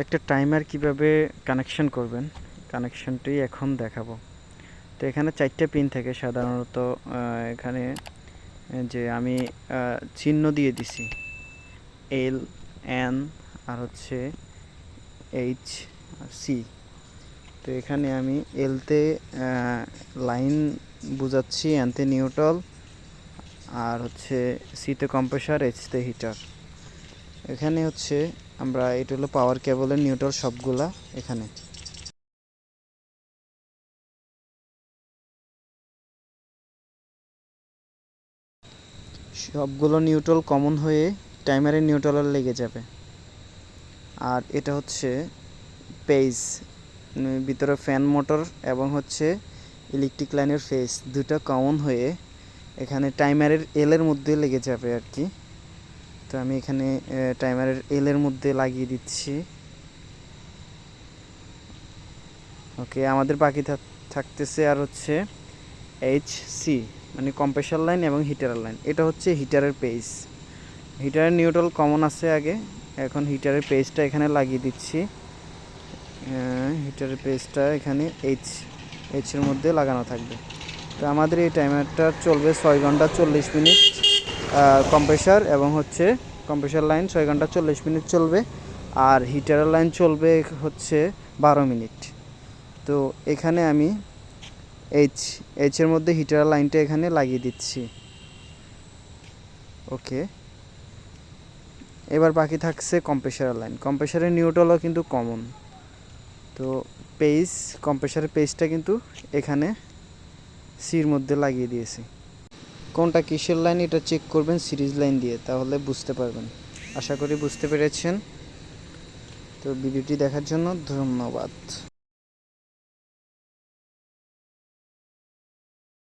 একটা টাইমার কীভাবে কানেকশন করবেন? কানেকশনটি এখন দেখাবো। তো এখানে চারটে পিন থাকে সাধারণত এখানে, যে আমি চিহ্ন দিয়ে দিছি। এল এন আর হচ্ছে এইচ সি তো এখানে আমি এলতে লাইন বুঝাচ্ছি এনতে নিউট্রাল আর হচ্ছে সিতে কম্প্রেসার এইচতে হিটার এখানে হচ্ছে আমরা এটা হলো পাওয়ার কেবলের নিউট্রাল সবগুলা এখানে। সবগুলো নিউট্রাল কমন হয়ে টাইমারের নিউট্রালে লেগে যাবে। আর এটা হচ্ছে পেজ ভিতরে ফ্যান মোটর এবং হচ্ছে ইলেকট্রিক লাইনের ফেস দুটো কমন হয়ে এখানে টাইমারের এলের মধ্যে লেগে যাবে আর কি। তো আমি এখানে টাইমারের এলের মধ্যে লাগিয়ে দিচ্ছি। ওকে, আমাদের বাকি থাক- থাকতেছে আর হচ্ছে এইচ সি মানে কম্প্রেসার লাইন এবং হিটারের লাইন এটা হচ্ছে হিটারের পেজ হিটারের নিউট্রাল কমন আছে আগে। এখন হিটারের পেজটা এখানে লাগিয়ে দিচ্ছি। হিটারের পেজটা এখানে এইচ এইচের মধ্যে লাগানো থাকবে। তো আমাদের এই টাইমারটা চলবে ছয় ঘণ্টা চল্লিশ মিনিট। কম্প্রেসার এবং হচ্ছে কম্প্রেসার লাইন ছয় ঘণ্টা চল্লিশ মিনিট চলবে আর হিটারের লাইন চলবে হচ্ছে বারো মিনিট। তো এখানে আমি এইচ এইচের মধ্যে হিটার লাইনটা এখানে লাগিয়ে দিচ্ছি। ওকে এবার বাকি থাকছে কম্প্রেসারের লাইন কম্প্রেসারের নিউটলও কিন্তু কমন তো পেজ কম্প্রেসারের পেজটা কিন্তু এখানে সির মধ্যে লাগিয়ে দিয়েছি। কোনটা কিসের লাইন এটা চেক করবেন সিরিজ লাইন দিয়ে, তাহলে বুঝতে পারবেন। আশা করি বুঝতে পেরেছেন। তো ভিডিওটি দেখার জন্য ধন্যবাদ।